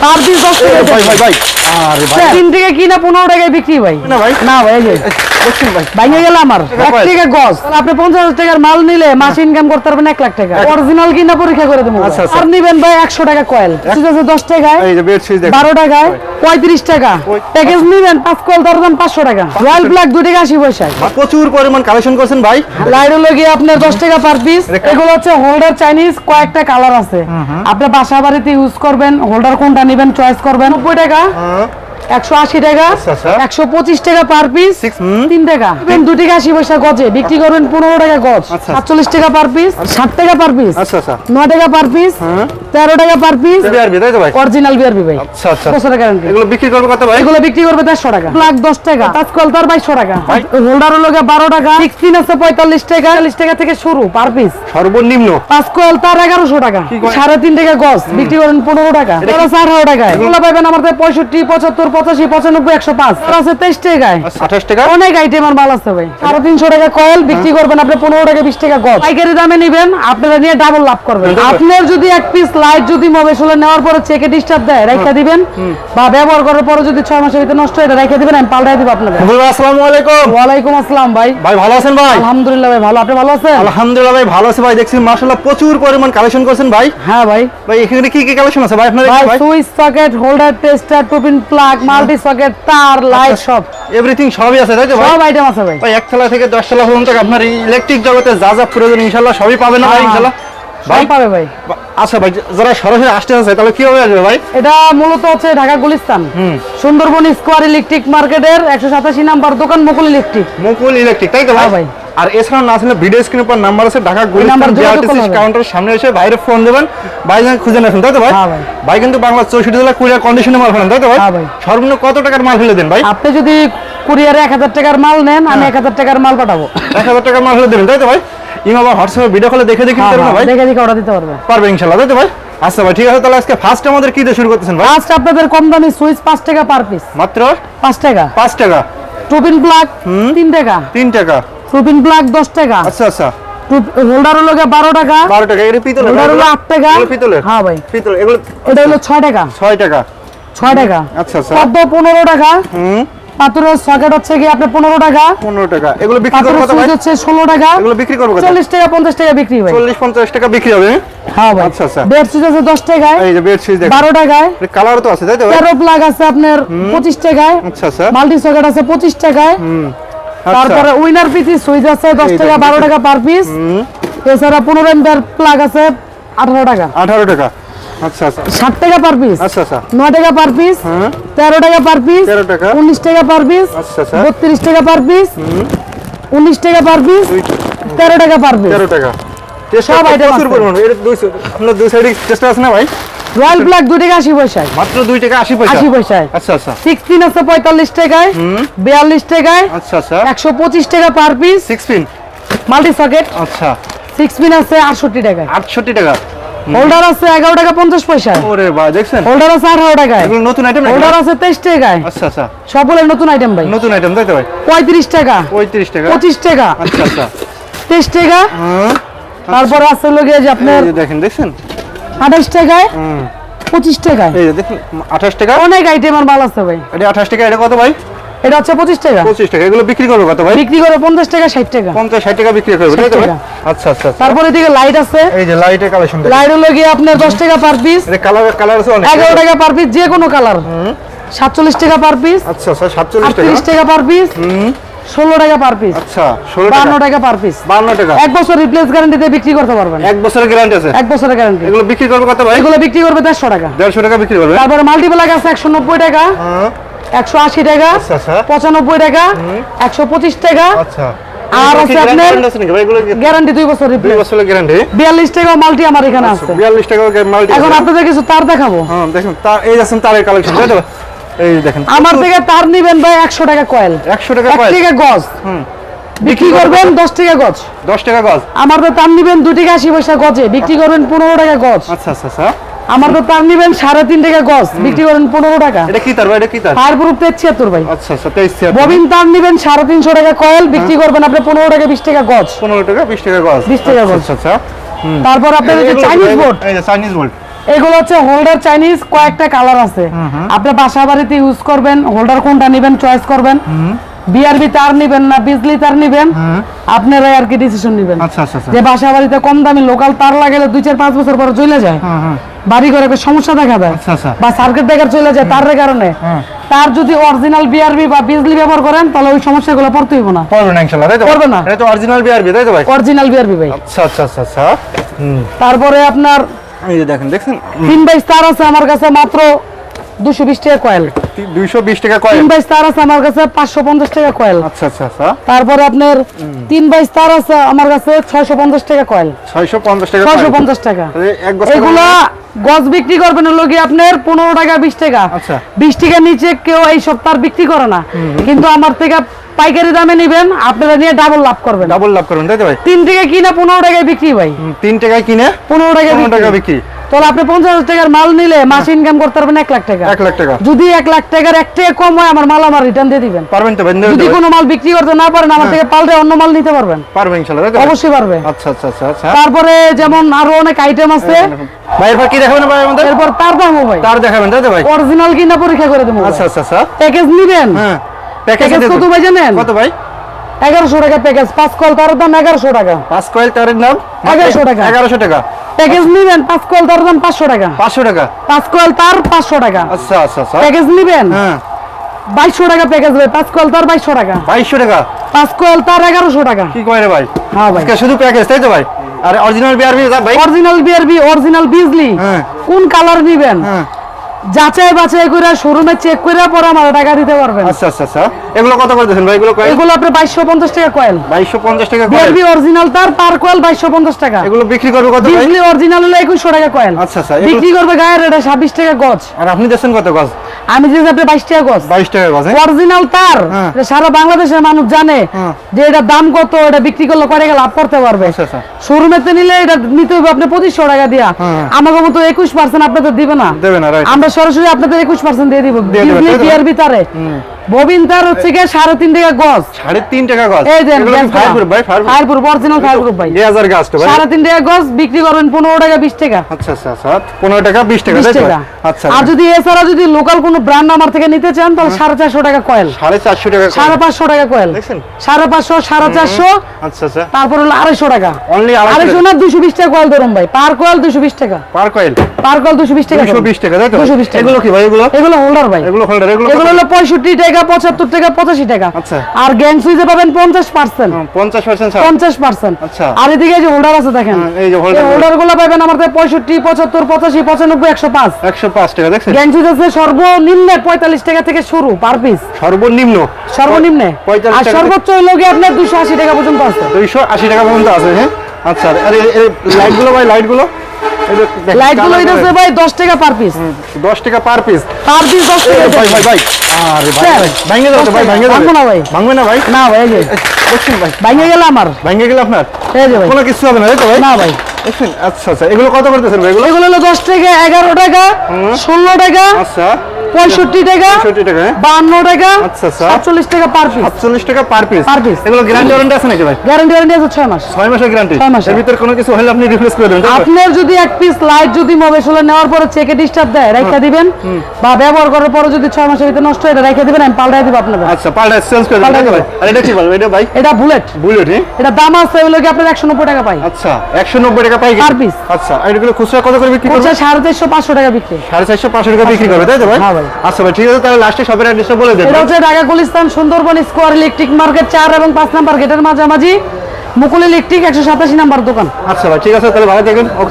Piece দশ এ, ভাই ভাই ভাই। আরে ভাই। তিন থেকে কিনা পনেরো টাকায় বিক্রি ভাই? না ভাই। না ভাই এই যে ভাঙে গেল আমার। এক টাকা গজ। আপনি পঞ্চাশ টাকার মাল নিলে মাসে ইনকাম করতে পারবেন এক লাখ টাকা। অরিজিনাল কিনা পরীক্ষা করে দেবো। আর নিবেন ভাই একশো টাকা কয়েল ঠিক আছে দশ টাকায় এই যে বেড সুইচ দেখেন। বারো টাকায় পঁয়ত্রিশ টাকা। প্যাকেজ নিবেন পাঁচ কয়েল তার দাম পাঁচশো টাকা। রয়্যাল ব্ল্যাক দু টাকা আশি পয়সায় প্রচুর পরিমাণ কালেকশন করছেন ভাই। লাইট হলো গিয়ে আপনার দশ টাকা পার পিস এগুলো হচ্ছে হোল্ডার চাইনিজ কয়েকটা কালার আছে। আপনি বাসা বাড়িতে ইউজ করবেন হোল্ডার কোনটা নেবেন চয়েস করবেন নব্বই টাকা হ্যাঁ। একশো আশি টাকা আচ্ছা, আচ্ছা। একশো পঁচিশ টাকা পার পিস। তিন টাকা। দু টাকা আশি পয়সা গজে বিক্রি করবেন পনেরো টাকা গজ আচ্ছা। সাতচল্লিশ টাকা পার পিস ষাট টাকা পার পিস নয় টাকা পার পিস। তেরো টাকা পার পিস অরিজিনাল বিআরবি ভাই? আচ্ছা আচ্ছা। বছরের গ্যারান্টি এগুলো বিক্রি করবে কত ভাই? এগুলো বিক্রি করবে দেড়শো টাকা। লাখ দশ টাকা। পাঁচ কলতার বাইশশো টাকা। হোল্ডার হলো বারো টাকা। সিক্সটিন আছে পঁয়তাল্লিশ টাকা। চল্লিশ টাকা থেকে শুরু পার পিস সর্বনিম্ন। পাঁচ কোয়াল তার এগারোশো টাকা? সাড়ে তিন টাকা গজ। বিক্রি করেন পনেরো টাকা। আঠারো টাকায়। এগুলো পাবেন আমাদের পঁয়ষট্টি পঁচাত্তর পঁচাশি পঁচানব্বই একশো পাঁচ। আছে তেইশ টাকায়। আঠাশ টাকা? অনেক আইটেমের মাল আছে ভাই। সাড়ে তিনশো টাকা কয়েল বিক্রি করবেন আপনি পনেরো টাকা বিশ টাকা গজ। পাইকারি দামে নিবেন আপনারা নিয়ে ডাবল লাভ করবেন। আপনার যদি এক পিস লাইট যদি মোবাইল নেওয়ার পরে চেকে ডিস্টার্ব দেয় রেখে দিবেন। বা ব্যবহার করার পরে যদি ছয় মাসের ভিতরে নষ্ট হয়ে রেখে দিবেন আমি পাল্টাই দিব আপনাদের। আসসালামু আলাইকুম। ওয়ালাইকুম আসসালাম ভাই। ভাই ভালো আছেন ভাই? আলহামদুলিল্লাহ ভাই ভালো। আপনি ভালো আছেন? আলহামদুলিল্লাহ ভাই ভালো আছে ভাই। দেখছি মাশাআল্লাহ প্রচুর পরিমাণ কালেকশন করছেন ভাই। হ্যাঁ ভাই। ভাই এখানে কি কি কালেকশন আছে ভাই আপনাদের ভাই switch socket holder tester two pin plug multi socket তার লাইট সব। এভরিথিং সবই আছে তাই তো ভাই? সব আইটেম আছে ভাই। ভাই এক তলা থেকে দশ তলা পর্যন্ত আপনার ইলেকট্রিক জগতে যা যা প্রয়োজন ইনশাআল্লাহ সবই পাবেন ভাই হ্যাঁ। ইনশাআল্লাহ। ভাই পাবে ভাই। আচ্ছা ভাই যারা সরাসরি আসতে আছে তাহলে কীভাবে আসবে ভাই? এটা মূলত হচ্ছে ঢাকা গুলিস্তান। সুন্দরবন স্কোয়ার ইলেকট্রিক মার্কেটের একশো সাতাশি নাম্বার দোকান মুকুল ইলেকট্রিক মুকুল ইলেকট্রিক তাই তো হ্যাঁ ভাই? ভাই। আর এছাড়াও না আসলে ভিডিও স্ক্রিনের পর নাম্বার আছে ঢাকা গুলিস্তান কাউন্টারের সামনে এসে বাইরে ফোন দেবেন। ভাই যখন খুঁজে নেবেন তাই তো ভাই? হ্যাঁ ভাই। ভাই কিন্তু বাংলা চৌষট্টি জেলা কুড়িয়া কন্ডিশনে মাল ফেলেন তাই তো ভাই? হ্যাঁ সর্বনিম্ন কত টাকার মাল ফেলে দেন ভাই? আপনি যদি কুরিয়ারে এক হাজার টাকার মাল নেন আমি এক হাজার টাকার মাল পাঠাবো। এক হাজার টাকার মাল ফেলে দেবেন তাই তো ভাই? ইমা বা হোয়াটসঅ্যাপে ভিডিও কলে দেখে দেখে হ্যাঁ, দিতে পারবেন হ্যাঁ, ভাই? দেখে দেখে অর্ডার দিতে পারবে পারবে ইনশাল্লাহ তাই তো ভাই? আচ্ছা ভাই ঠিক আছে তাহলে আজকে ফার্স্ট আমাদের কি দিয়ে শুরু করতেছেন ভাই? ফার্স্ট আপনাদের কম দামি সুইচ পাঁচ টাকা পার পিস মাত্র? পাঁচ টাকা। পাঁচ টাকা। টুপিন প্লাগ তিন টাকা। তিন টাকা। টুপিন প্লাগ দশ টাকা। আচ্ছা আচ্ছা। হোল্ডার হলো গিয়ে বারো টাকা। বারো টাকা এটা পিতলের হোল্ডার হলো আট টাকা। এগুলো পিতলের। হ্যাঁ ভাই। পিতল এগুলো এটা হলো ছয় টাকা। ছয় টাকা। ছয় টাকা। আচ্ছা আচ্ছা। পদ্ম পনেরো টাকা। হুম। পাথরের সকেট হচ্ছে কি আপনার পনেরো টাকা। পনেরো টাকা। এগুলো বিক্রি করব কত ভাই? হচ্ছে ষোলো টাকা। এগুলো বিক্রি করব কত? চল্লিশ টাকা পঞ্চাশ টাকা বিক্রি ভাই চল্লিশ পঞ্চাশ টাকা বিক্রি হবে হ্যাঁ? ভাই। আচ্ছা, আচ্ছা। বেড সুইচ আছে দশ টাকায়। এই যে বেড সুইচ দেখো। বারো টাকায়। কালার তো আছে তাই তো ভাই? তেরো প্লাগ আছে আপনার পঁচিশ টাকায়। আচ্ছা আচ্ছা। মাল্টি সকেট আছে পঁচিশ টাকায়। হুম। তারপরে উইনার পিসি সুইচ আছে দশ টাকা বারো টাকা পার পিস এছাড়া পনেরো এম্পিয়ার প্লাগ আছে আঠারো টাকা। আঠারো টাকা। আচ্ছা আচ্ছা। ষাট টাকা পার পিস আচ্ছা আচ্ছা। নয় টাকা পার পিস তেরো টাকা পার পিস 13 টাকা। উনিশ টাকা পার পিস আচ্ছা আচ্ছা। বত্রিশ টাকা পার পিস উনিশ টাকা পার পিস তেরো টাকা পার পিস তেরো টাকা। সব item প্রচুর পরিমাণ। এটা দুই আপনার দুই সাইডে চেষ্টা আছে না ভাই? রয়্যাল ব্ল্যাক দু টাকা আশি পয়সায়। মাত্র দুই টাকা আশি পয়সা? আশি পয়সায়। আচ্ছা আচ্ছা। সিক্সটিন আছে পঁয়তাল্লিশ টাকায় বিয়াল্লিশ টাকায় আচ্ছা আচ্ছা। একশো পঁচিশ টাকা per piece six pin multi socket আচ্ছা। সিক্স পিন আছে আটষট্টি টাকায়। আটষট্টি টাকা। হোল্ডার আছে এগারো টাকা পঞ্চাশ পয়সায়। ওরে ভাই দেখছেন? হোল্ডার আছে আঠারো টাকায়। এগুলো নতুন আইটেম হোল্ডার আছে তেইশ টাকায়। আচ্ছা আচ্ছা। সকলের নতুন আইটেম ভাই। নতুন আইটেম তাই তো ভাই? পঁয়ত্রিশ টাকা। পঁয়ত্রিশ টাকা। পঁচিশ টাকা। আচ্ছা আচ্ছা। তেইশ টাকা। তারপরে আছে লোকে যে আপনার দেখেন দেখছেন? আঠাশ টাকায়? পঁচিশ টাকায়? এই দেখুন আঠাশ টাকা? অনেক আইটেমের মাল আছে ভাই। এটা আঠাশ টাকা এটা কত ভাই? এটা হচ্ছে পঁচিশ টাকা। পঁচিশ টাকা এগুলো বিক্রি করব কত ভাই? বিক্রি করে পঞ্চাশ টাকা ষাট টাকা। পঞ্চাশ ষাট টাকা বিক্রি করবে তাই তো ভাই? 60 টাকা। আচ্ছা আচ্ছা আচ্ছা। তারপরে দিকে লাইট আছে। এই যে লাইটের কালেকশন লাইট হলো গিয়ে আপনার দশ টাকা পার পিস কালার কালার আছে অনেক। এগারো টাকা পার পিস যে কোনো কালার সাতচল্লিশ টাকা পার পিস আচ্ছা আচ্ছা সাতচল্লিশ টাকা। পার পিস ষোলো টাকা পার পিস আচ্ছা বান্ন টাকা পার পিস বান্ন টাকা। এক বছর রিপ্লেস গ্যারান্টিতে বিক্রি করতে পারবেন। এক বছরের গ্যারান্টি আছে? এক বছরের গ্যারান্টি এগুলো বিক্রি করবে কত ভাই? এগুলো বিক্রি করবে দেড়শো টাকা। দেড়শো টাকা বিক্রি করবে? তারপরে মাল্টিপ্লাগ আছে একশো নব্বই টাকা হ্যাঁ। একশো আশি টাকা আচ্ছা আচ্ছা। পঁচানব্বই টাকা একশো পঁচিশ টাকা। আচ্ছা। আর আছে আপনার- আছে নাকি এগুলো গ্যারান্টি দুই বছর দুই বছরের গ্যারান্টি বিয়াল্লিশ টাকা মাল্টি আমার এখানে আছে। বিয়াল্লিশ টাকা মাল্টি এখন আপনাদের কিছু তার দেখাবো। হ্যাঁ দেখুন তার এই আছেন তারের কালেকশন এই দেখেন আমার থেকে তার নিবেন ভাই একশো টাকা কয়েল। একশো টাকা এক কয়েল। টাকা গজ। হুম। বিক্রি করবেন দশ টাকা গজ। দশ টাকা গজ। আমার তো তার নিবেন দু টাকা আশি পয়সা গজে বিক্রি করবেন পনেরো টাকা গজ। আচ্ছা আচ্ছা আচ্ছা। আমার তো তার নিবেন সাড়ে তিন টাকা গজ বিক্রি করেন পনেরো টাকা। এটা কি তার ভাই? এটা কি তার? ফায়ার প্রুফ ছিয়াত্তর ভাই। আচ্ছা আচ্ছা তেইশ ছিয়াত্তর। ববিন তার নিবেন সাড়ে তিনশো টাকা কয়েল বিক্রি করবেন আপনি পনেরো টাকা বিশ টাকা গজ। পনেরো টাকা বিশ টাকা গজ। 20 টাকা গজ। আচ্ছা আচ্ছা। তারপর আপনার যে চাইনিজ বোর্ড এই যে চাইনিজ বোর্ড এগুলো হচ্ছে হোল্ডার চাইনিজ কয়েকটা কালার আছে। আপনি বাসা বাড়িতে ইউজ করবেন হোল্ডার কোনটা নেবেন চয়েস করবেন। বিআরবি তার নেবেন না বিজলি তার নেবেন। আপনারাই আর কি ডিসিশন নেবেন। আচ্ছা আচ্ছা আচ্ছা। যে বাসা বাড়িতে কম দামি লোকাল তার লাগালে দুই চার পাঁচ বছর পরে চলে যায়। বাড়ি ঘরে একটা সমস্যা দেখা দেয়। আচ্ছা, আচ্ছা। বা সার্কিট ব্রেকার চলে যায় তার কারণে। তার যদি অরিজিনাল বিআরবি বা বিজলি ব্যবহার করেন তাহলে ওই সমস্যাগুলো পড়তে হইব না। পারবে না ইনশাআল্লাহ তাই তো পারবে না। এটা তো অরিজিনাল বিআরবি তাই তো ভাই? অরিজিনাল বিআরবি ভাই। আচ্ছা আচ্ছা আচ্ছা তারপরে আপনার এই যে দেখেন দেখছেন? তিন বাইশ তার আছে আমার কাছে মাত্র দুশো বিশ টাকা কয়েল দুইশো বিশ টাকা কয়েন তিন বাইশ তার আছে আমার কাছে পাঁচশো পঞ্চাশ টাকা কয়েল আচ্ছা আচ্ছা আচ্ছা। তারপরে আপনার তিন বাইশ তার আছে আমার কাছে ছয়শো পঞ্চাশ টাকা কয়েল ছয়শো পঞ্চাশ টাকা ছয়শো coil। পঞ্চাশ টাকা। তাহলে এক বস্তা এগুলা গজ বিক্রি করবেন হলো কি আপনার পনেরো টাকা বিশ টাকা। বিশ টাকা নিচে কেউ এই সপ্তাহ বিক্রি করে না। কিন্তু আমার থেকে পাইকারি দামে নিবেন আপনারা নিয়ে ডাবল লাভ করবেন। ডাবল লাভ করবেন তাই তো ভাই? তিন টাকা কিনা পনেরো টাকায় বিক্রি ভাই। তিন টাকায় কিনে পনেরো টাকা পনেরো টাকা বিক্রি। তাহলে আপনি পঞ্চাশ হাজার টাকার মাল নিলে মাস ইনকাম করতে পারবেন এক লাখ টাকা। এক লাখ টাকা। যদি এক লাখ টাকার এক টাকা কম হয় আমার মাল আমার রিটার্ন দিয়ে দিবেন। পারবেন তো ভাই যদি কোনো মাল বিক্রি করতে না পারেন আমার থেকে পাল্টে অন্য মাল নিতে পারবেন। পারবেন ইনশাআল্লাহ অবশ্যই পারবে। আচ্ছা আচ্ছা আচ্ছা আচ্ছা। তারপরে যেমন আরও অনেক আইটেম আছে। ভাই এরপর কি দেখাবেন ভাই আমাদের? এরপর তার দামও ভাই। তার দেখাবেন তাই তো ভাই? অরিজিনাল কিনা পরীক্ষা করে দেবো আচ্ছা আচ্ছা আচ্ছা। প্যাকেজ নিবেন? হ্যাঁ। প্যাকেজ কত ভাই জানেন? কত ভাই? এগারোশো টাকা প্যাকেজ পাঁচ কল তার দাম এগারোশো টাকা। পাঁচ কয়েল তারের নাম 1100 টাকা। এগারোশো টাকা। প্যাকেজ নিবেন পাঁচ কল তার দাম পাঁচশো টাকা। পাঁচশো টাকা। পাঁচ কল তার পাঁচশো টাকা। আচ্ছা আচ্ছা আচ্ছা। প্যাকেজ নিবেন? হ্যাঁ। বাইশশো টাকা প্যাকেজ ভাই পাঁচ কল তার বাইশশো টাকা। বাইশশো টাকা। পাঁচ কল তার এগারোশো টাকা। কি কয় রে ভাই? হ্যাঁ ভাই। শুধু প্যাকেজ তাই তো ভাই? আর অরিজিনাল বিআরবি ভাই? অরিজিনাল বিআরবি অরিজিনাল বিজলি হ্যাঁ। কোন কালার নিবেন? হ্যাঁ। যাচাই বাছাই করে শোরুমে চেক করে পরে আমার টাকা দিতে পারবেন। আচ্ছা আচ্ছা আচ্ছা। এগুলো কত করে ভাই? এগুলো কয়েল? এগুলো আপনি বাইশশো পঞ্চাশ টাকা কয়েল। বাইশশো পঞ্চাশ টাকা কয়েল। বিআরবি অরিজিনাল তার পার কয়েল বাইশশো পঞ্চাশ টাকা। এগুলো বিক্রি করবে কত ভাই? বিজলি অরিজিনাল হলে একুশশো টাকা কয়েল। আচ্ছা আচ্ছা বিক্রি করবে গায়ের এটা ছাব্বিশ টাকা গজ। আর আপনি দিচ্ছেন কত গজ? আমি আপনি বাইশ টাকা গজ। বাইশ টাকা গজ হ্যাঁ? অরিজিনাল তার। হ্যাঁ। সারা বাংলাদেশের মানুষ জানে হ্যাঁ। যে এটা দাম কত এটা বিক্রি করলে কয় টাকা লাভ করতে পারবে। আচ্ছা আচ্ছা। শোরুমেতে নিলে এটা নিতে হবে আপনি পঁচিশশো টাকা দিয়া। হ্যাঁ। আমাকে মতো একুশ পার্সেন্ট আপনাদের দিবে না। দেবে না রাইট আমরা সরাসরি আপনাদের একুশ পার্সেন্ট দিয়ে দিব। বিআরবি তারে। ববিন তার হচ্ছে গিয়ে সাড়ে তিন টাকা গজ। সাড়ে তিন টাকা গজ? এই যে এগুলো কি ফায়ার গ্রুপ ভাই ফায়ার ফায়ার অরিজিনাল ফায়ার ভাই। দুই হাজার গাছ তো ভাই। সাড়ে তিন টাকা গজ বিক্রি করবেন পনেরো টাকা বিশ টাকা। আচ্ছা আচ্ছা আচ্ছা পনেরো টাকা বিশ টাকা? টাকা। আচ্ছা আর যদি এছাড়া যদি লোকাল কোনো ব্র্যান্ড আমার থেকে নিতে চান তাহলে সাড়ে চারশো টাকা কয়েল সাড়ে চারশো টাকা সাড়ে পাঁচশো টাকা কয়েল? সাড়ে পাঁচশো সাড়ে চারশো আচ্ছা আচ্ছা। তারপর হলো আড়াইশো টাকা। অনলি আড়াইশো না দুশো বিশ টাকা কয়েল ধরুন ভাই। পার কয়েল দুশো বিশ টাকা। পার কয়েল পার কয়েল দুশো বিশ টাকা দুশো বিশ টাকা দুশো বিশ টাকা। এগুলো কি ভাই এগুলো? এগুলো হোল্ডার ভাই। এগুলো হোল্ডার এগুলো এগুলো হলো পঁয়ষট্টি টাকা পঁচাত্তর টাকা পঁচাশি টাকা। আচ্ছা। আর গ্যাং সুইচে পাবেন পঞ্চাশ পার্সেন্ট। পঞ্চাশ পার্সেন্ট পঞ্চাশ পার্সেন্ট। আচ্ছা। আর এদিকে যে হোল্ডার আছে দেখেন হোল্ডারগুলো। পাবেন আমাদের পঁয়ষট্টি পঁচাত্তর পঁচাশি পঁচানব্বই একশো পাঁচ। একশো পাঁচ টাকা দেখছেন? গ্যাং সুইচ আছে সর্বনিম্ন পঁয়তাল্লিশ টাকা থেকে শুরু পার পিস সর্বনিম্ন? সর্বনিম্নে। আর সর্বোচ্চ হইল গিয়ে আপনার দুশো আশি টাকা পর্যন্ত আছে। দুইশো আশি টাকা পর্যন্ত আছে হ্যাঁ? আচ্ছা আর লাইটগুলো ভাই লাইটগুলো যে দেখেন, লাইটগুলো ভাই দশ টাকা পার পিস হুম, দশ টাকা পার পিস পার পিস দশ টাকা ভাই ভাই ভাই। আরে ভাই ভাঙে যাবে ভাই ভাঙে যাবে ভাঙবো না ভাই। ভাঙবে না ভাই। না ভাই এই দেখছেন ভাই। ভাঙে গেল আমার। ভাঙে গেল আপনার? এই যে ভাই। কোনো কিছু হবে না তো ভাই। না ভাই। দেখছেন আচ্ছা আচ্ছা। এগুলো কত করতেছেন ভাই? এগুলো? এগুলো হলো দশ টাকা এগারো টাকা ষোলো টাকা আচ্ছা। পঁয়ষট্টি টাকা পঁয়ষট্টি টাকা হ্যাঁ? বান্ন টাকা আচ্ছা, আচ্ছা। সাতচল্লিশ টাকা পার পিস সাতচল্লিশ টাকা পার পিস Per piece। এগুলো গ্যারান্টি ওয়ারেন্টি আছে নাকি ভাই? গ্যারান্টি ওয়ারেন্টি আছে ছয় মাস। ছয় মাসের গ্যারান্টি ছয় মাসের। এর ভিতর কোনো কিছু হলে আপনি রিপ্লেস করে দেবেন আপনার যদি এক পিস লাইট যদি মোবাইলে নেওয়ার পরে চেকে ডিস্টার্ব দেয় রেখে দিবেন বা ব্যবহার করার পরে যদি ছয় মাসের ভিতরে নষ্ট হয় এটা রেখে দিবেন আমি পাল্টাই দিব আপনাদের। আচ্ছা পাল্টা চেঞ্জ করে দেবেন পাল্টাই ভাই? আর এটা কি বলব এটা ভাই? এটা বুলেট বুলেট হ্যাঁ? এটা দাম আছে ওই লোকে আপনার একশো নব্বই টাকা পাই? আচ্ছা একশো নব্বই টাকা পাই Per piece। আচ্ছা আর এগুলো খুচরা কত করে বিক্রি করবে? চারশো পাঁচশো টাকা বিক্রি। সাড়ে চারশো পাঁচশো টাকা বিক্রি করবে তাই তো ভাই? হ্যাঁ ভাই। আচ্ছা ভাই ঠিক আছে তাহলে লাস্টে সবের অ্যাড্রেসটা বলে দেবেন এটা হচ্ছে Dhaka Gulistan Sundarban square electric market চার এবং পাঁচ নাম্বার গেটের মাঝামাঝি মুকুল ইলেকট্রিক একশো সাতাশি নাম্বার দোকান। আচ্ছা ভাই ঠিক আছে তাহলে ভালো দেখবেন ওকে